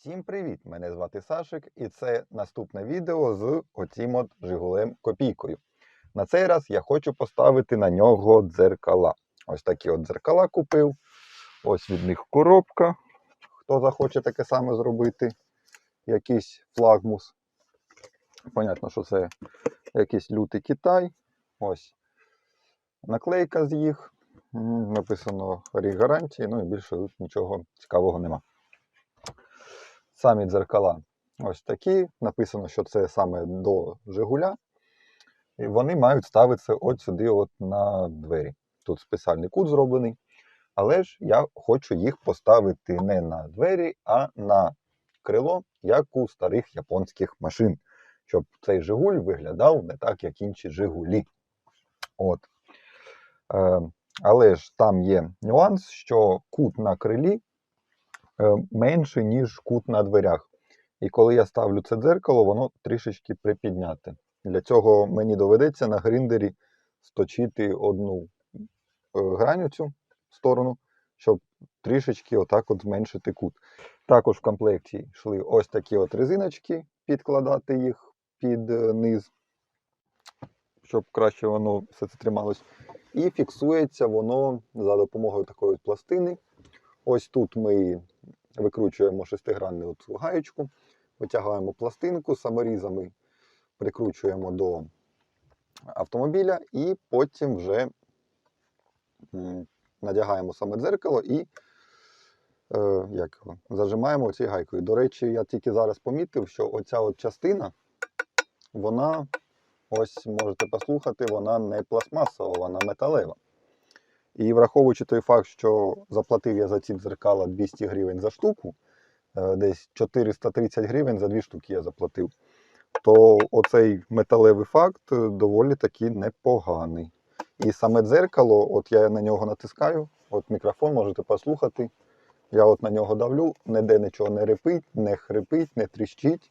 Всім привіт! Мене звати Сашик, і це наступне відео з оцім от Жигулем копійкою. На цей раз я хочу поставити на нього дзеркала. Ось такі от дзеркала купив. Ось від них коробка. Хто захоче таке саме зробити, якийсь флагмус. Понятно, що це якийсь лютий Китай. Ось наклейка з їх. Написано рік гарантії, ну і більше тут нічого цікавого нема. Самі дзеркала ось такі. Написано, що це саме до Жигуля. І вони мають ставитися от сюди, от на двері. Тут спеціальний кут зроблений. Але ж я хочу їх поставити не на двері, а на крило, як у старих японських машин. Щоб цей Жигуль виглядав не так, як інші Жигулі. От. Е, але ж там є нюанс, що кут на крилі е, менший, ніж кут на дверях. І коли я ставлю це дзеркало, воно трішечки припідняте. Для цього мені доведеться на гриндері сточити одну е, граню цю сторону, щоб трішечки отак от зменшити кут. Також в комплекті йшли ось такі от резиночки, підкладати їх під е, низ, щоб краще воно все це трималось. І фіксується воно за допомогою такої пластини. Ось тут ми викручуємо шестигранну гаєчку, витягаємо пластинку, саморізами прикручуємо до автомобіля і потім вже надягаємо саме дзеркало і е, як, зажимаємо цією гайкою. До речі, я тільки зараз помітив, що оця от частина, вона, ось можете послухати, вона не пластмасова, вона металева. І враховуючи той факт, що заплатив я за ці дзеркала 200 гривень за штуку, е, десь 430 гривень за дві штуки я заплатив, то оцей металевий факт е, доволі таки непоганий. І саме дзеркало, от я на нього натискаю, от мікрофон можете послухати. Я от на нього давлю, ніде нічого не репить, не хрипить, не тріщить.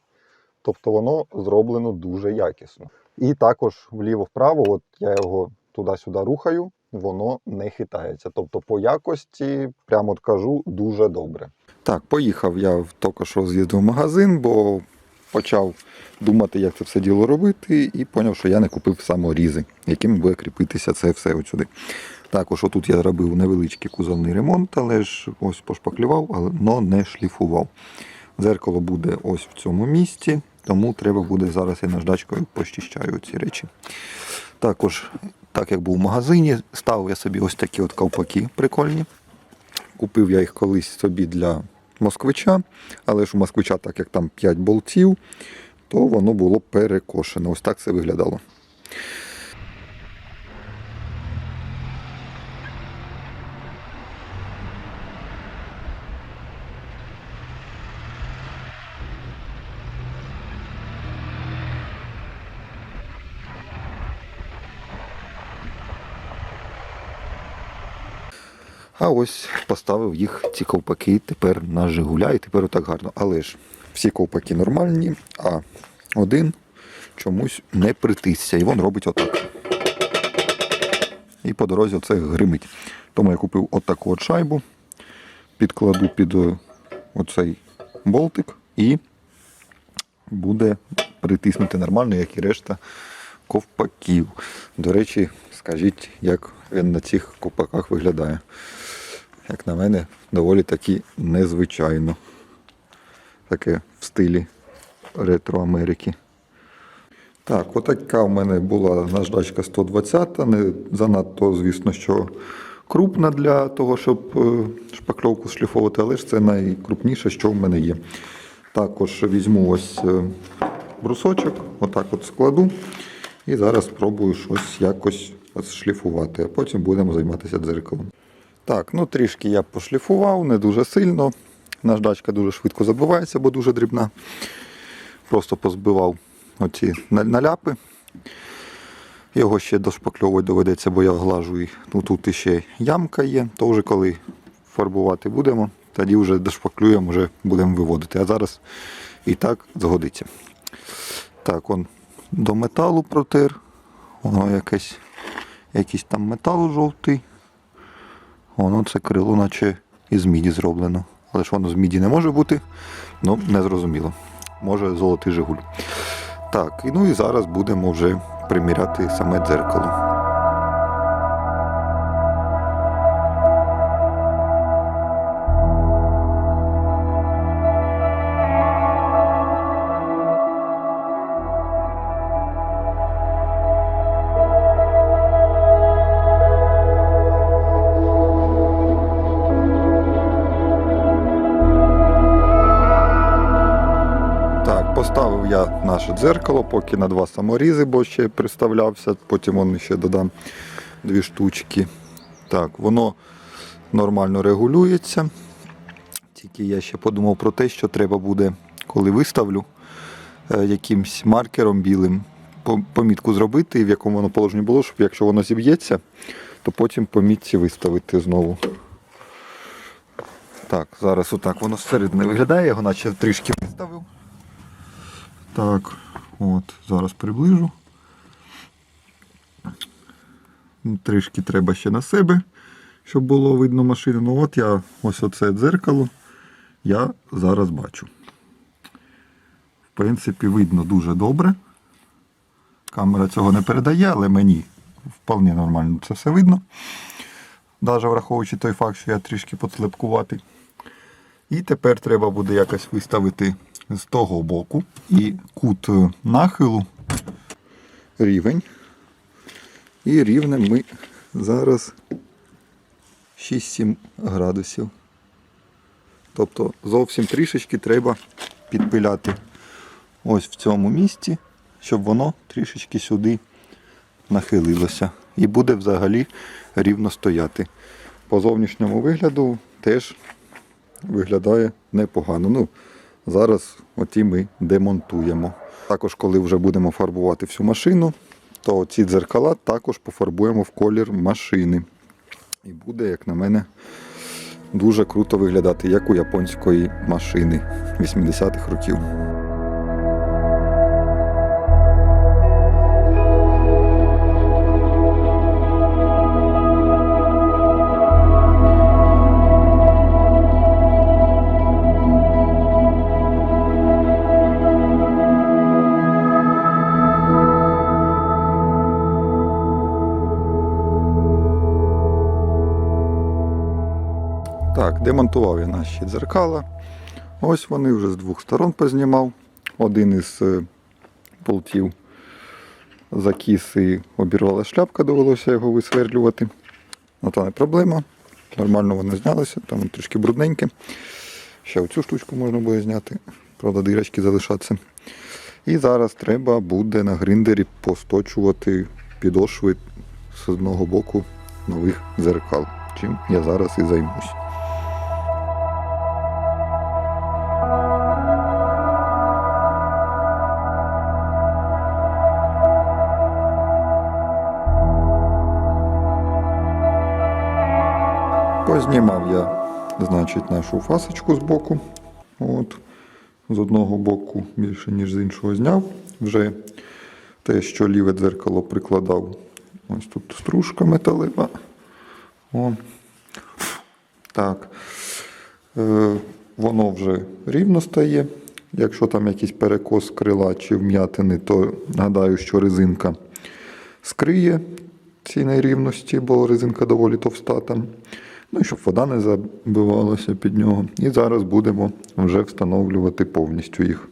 Тобто воно зроблено дуже якісно. І також вліво-вправо, от я його туди-сюди рухаю, воно не хитається. Тобто по якості, прямо кажу, дуже добре. Так, поїхав я тільки що з'їздив в магазин, бо почав думати, як це все діло робити, і зрозумів, що я не купив саморізи, якими буде кріпитися це все от сюди. Також отут я зробив невеличкий кузовний ремонт, але ж ось пошпаклював, але не шліфував. Дзеркало буде ось в цьому місці, тому треба буде зараз я наждачкою почищаю ці речі. Також, так як був в магазині, ставив я собі ось такі от ковпаки прикольні. Купив я їх колись собі для москвича, але ж у москвича, так як там 5 болтів, то воно було перекошене. Ось так це виглядало. А ось поставив їх ці ковпаки тепер на Жигуля і тепер отак гарно. Але ж всі ковпаки нормальні, а один чомусь не притисся. І він робить отак. І по дорозі оце гримить. Тому я купив отаку от шайбу, підкладу під е, оцей болтик і буде притиснути нормально, як і решта ковпаків. До речі, скажіть, як він на цих ковпаках виглядає. Як на мене, доволі таки незвичайно. Таке в стилі ретро Америки. Так, отака в мене була наждачка 120, не занадто, звісно, що крупна для того, щоб е, шпакльовку шліфовувати, але ж це найкрупніше, що в мене є. Також візьму ось е, брусочок, отак от складу. І зараз спробую щось якось шліфувати, а потім будемо займатися дзеркалом. Так, ну трішки я пошліфував, не дуже сильно. Наждачка дуже швидко забивається, бо дуже дрібна. Просто позбивав оці наляпи. Його ще дошпакльовувати доведеться, бо я глажу їх. Ну, тут ще ямка є, то вже коли фарбувати будемо, тоді вже дошпаклюємо, вже будемо виводити. А зараз і так згодиться. Так, он до металу протер. Воно якесь, якийсь там метал жовтий. Воно це крило, наче із міді зроблено. Але ж воно з міді не може бути. Ну, не зрозуміло. Може, золотий Жигуль. Так, ну і зараз будемо вже приміряти саме дзеркало. Наше дзеркало, поки на два саморізи, бо ще приставлявся, потім он ще додам дві штучки. Так, воно нормально регулюється. Тільки я ще подумав про те, що треба буде, коли виставлю е, якимсь маркером білим, помітку зробити, в якому воно положенні було, щоб якщо воно зіб'ється, то потім по мітці виставити знову. Так, зараз отак воно зсередини виглядає, його наче трішки виставив. Так, от, зараз приближу. Трішки треба ще на себе, щоб було видно машину. Ну от я ось оце дзеркало я зараз бачу. В принципі, видно дуже добре. Камера цього не передає, але мені вполне нормально це все видно. Навіть враховуючи той факт, що я трішки поцлепкуватий. І тепер треба буде якось виставити з того боку і кут е, нахилу рівень. І рівнем ми зараз 6-7 градусів. Тобто зовсім трішечки треба підпиляти ось в цьому місці, щоб воно трішечки сюди нахилилося. І буде взагалі рівно стояти. По зовнішньому вигляду теж виглядає непогано. Ну, зараз оті ми демонтуємо. Також, коли вже будемо фарбувати всю машину, то ці дзеркала також пофарбуємо в колір машини. І буде, як на мене, дуже круто виглядати, як у японської машини 80-х років. Демонтував я наші дзеркала. Ось вони вже з двох сторон познімав. Один із е, болтів закіс і обірвала шляпка, довелося його висверлювати. Ну, то не проблема. Нормально вони знялися, там трішки брудненьке. Ще оцю штучку можна буде зняти, правда, дирочки залишаться. І зараз треба буде на гриндері посточувати підошви з одного боку нових дзеркал. Чим я зараз і займусь. Познімав я, значить, нашу фасочку з боку. От. З одного боку більше, ніж з іншого зняв. Вже те, що ліве дзеркало прикладав. Ось тут стружка металева. О. Так. Е, воно вже рівно стає. Якщо там якийсь перекос крила чи вм'ятини, то гадаю, що резинка скриє ці нерівності, бо резинка доволі товста там. Ну і щоб вода не забивалася під нього. І зараз будемо вже встановлювати повністю їх.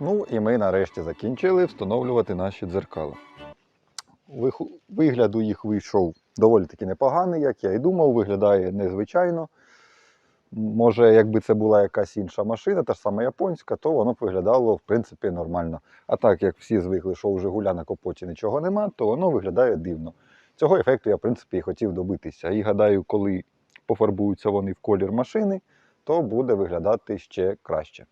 Ну і ми нарешті закінчили встановлювати наші дзеркала. Вих- Вигляд у їх вийшов доволі таки непоганий, як я і думав, виглядає незвичайно. Може, якби це була якась інша машина, та ж сама японська, то воно б виглядало в принципі нормально. А так як всі звикли, що у Жигуля на капоті нічого нема, то воно виглядає дивно. Цього ефекту я, в принципі, і хотів добитися. І гадаю, коли пофарбуються вони в колір машини, то буде виглядати ще краще.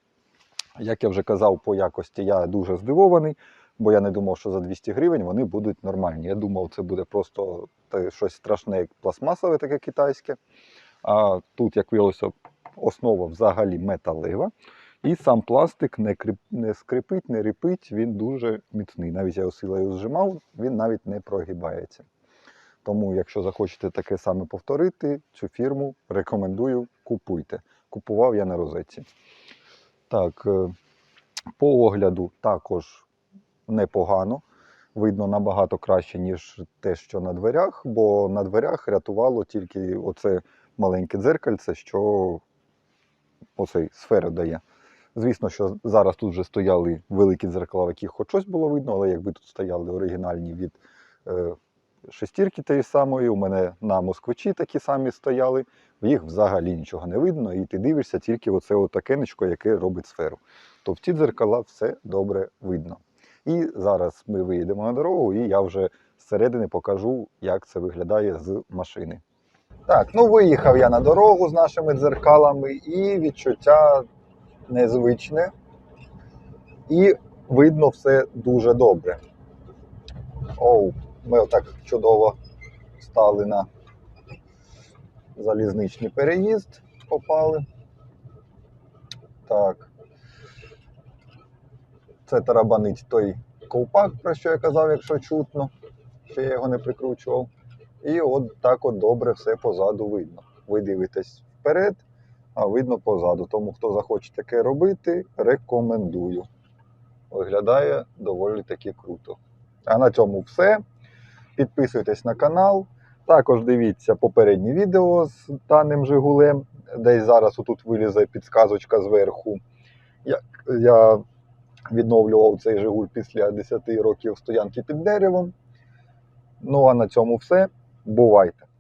Як я вже казав, по якості я дуже здивований, бо я не думав, що за 200 гривень вони будуть нормальні. Я думав, це буде просто щось страшне, як пластмасове, таке китайське. А тут, як виявилося, основа взагалі металева. І сам пластик не, крип, не скрипить, не рипить, він дуже міцний. Навіть я його силою зжимав, він навіть не прогибається. Тому, якщо захочете таке саме повторити, цю фірму рекомендую, купуйте. Купував я на розетці. Так, е, по огляду також непогано. Видно набагато краще, ніж те, що на дверях, бо на дверях рятувало тільки оце маленьке дзеркальце, що оцей сферу дає. Звісно, що зараз тут вже стояли великі дзеркала, в яких хоч щось було видно, але якби тут стояли оригінальні від е, шестірки тієї самої, у мене на москвичі такі самі стояли, в їх взагалі нічого не видно, і ти дивишся тільки оце отакенечко, яке робить сферу. То в ті дзеркала все добре видно. І зараз ми виїдемо на дорогу, і я вже зсередини покажу, як це виглядає з машини. Так, ну виїхав я на дорогу з нашими дзеркалами, і відчуття незвичне. І видно все дуже добре. Оу, ми отак чудово стали на залізничний переїзд, попали. Так. Це тарабанить той ковпак, про що я казав, якщо чутно, що я його не прикручував. І от так от добре все позаду видно. Ви дивитесь вперед, а видно позаду. Тому хто захоче таке робити, рекомендую. Виглядає доволі таки круто. А на цьому все. Підписуйтесь на канал. Також дивіться попередні відео з даним Жигулем. Десь зараз отут вилізе підсказочка зверху. Як я відновлював цей Жигуль після 10 років стоянки під деревом. Ну а на цьому все. Бувайте!